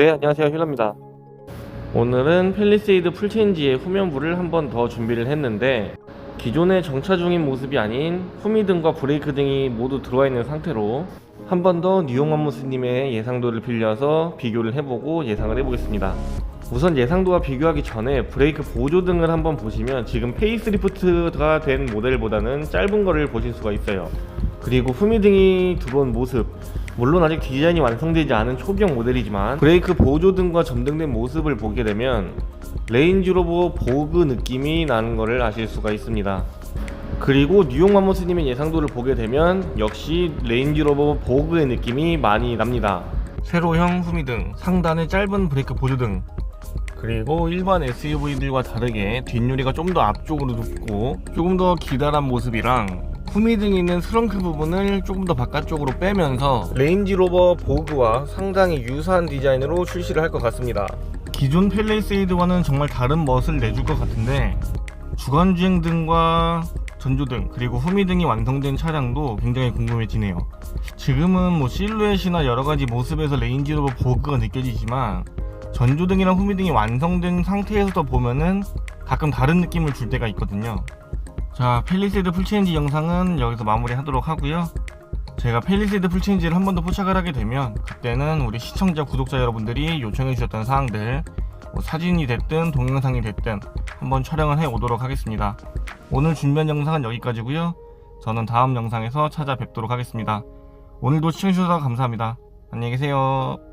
네, 안녕하세요. 힐러입니다. 오늘은 펠리세이드 풀체인지의 후면부를 한 번 더 준비를 했는데 기존의 정차 중인 모습이 아닌 후미 등과 브레이크 등이 모두 들어와 있는 상태로 한 번 더 뉴용만무스님의 예상도를 빌려서 비교를 해보고 예상을 해보겠습니다. 우선 예상도와 비교하기 전에 브레이크 보조 등을 한번 보시면 지금 페이스리프트가 된 모델보다는 짧은 거를 보실 수가 있어요. 그리고 후미 등이 들어온 모습 물론 아직 디자인이 완성되지 않은 초기형 모델이지만 브레이크 보조 등과 점등된 모습을 보게 되면 레인지로버 보그 느낌이 나는 것을 아실 수가 있습니다. 그리고 뉴욕 맘모스님의 예상도를 보게 되면 역시 레인지로버 보그의 느낌이 많이 납니다. 세로형 후미 등 상단의 짧은 브레이크 보조 등 그리고 일반 SUV들과 다르게 뒷유리가 좀 더 앞쪽으로 눕고 조금 더 기다란 모습이랑 후미 등이 있는 트렁크 부분을 조금 더 바깥쪽으로 빼면서 레인지로버 보그와 상당히 유사한 디자인으로 출시를 할 것 같습니다. 기존 펠리세이드와는 정말 다른 멋을 내줄 것 같은데 주간주행 등과 전조등 그리고 후미 등이 완성된 차량도 굉장히 궁금해지네요. 지금은 뭐 실루엣이나 여러 가지 모습에서 레인지로버 보그가 느껴지지만 전조등이랑 후미등이 완성된 상태에서 보면은 가끔 다른 느낌을 줄 때가 있거든요. 자, 펠리세이드 풀체인지 영상은 여기서 마무리 하도록 하고요. 제가 펠리세이드 풀체인지를 한 번 더 포착을 하게 되면 그때는 우리 시청자, 구독자 여러분들이 요청해 주셨던 사항들 뭐 사진이 됐든 동영상이 됐든 한번 촬영을 해 오도록 하겠습니다. 오늘 준비한 영상은 여기까지고요. 저는 다음 영상에서 찾아뵙도록 하겠습니다. 오늘도 시청해주셔서 감사합니다. 안녕히 계세요.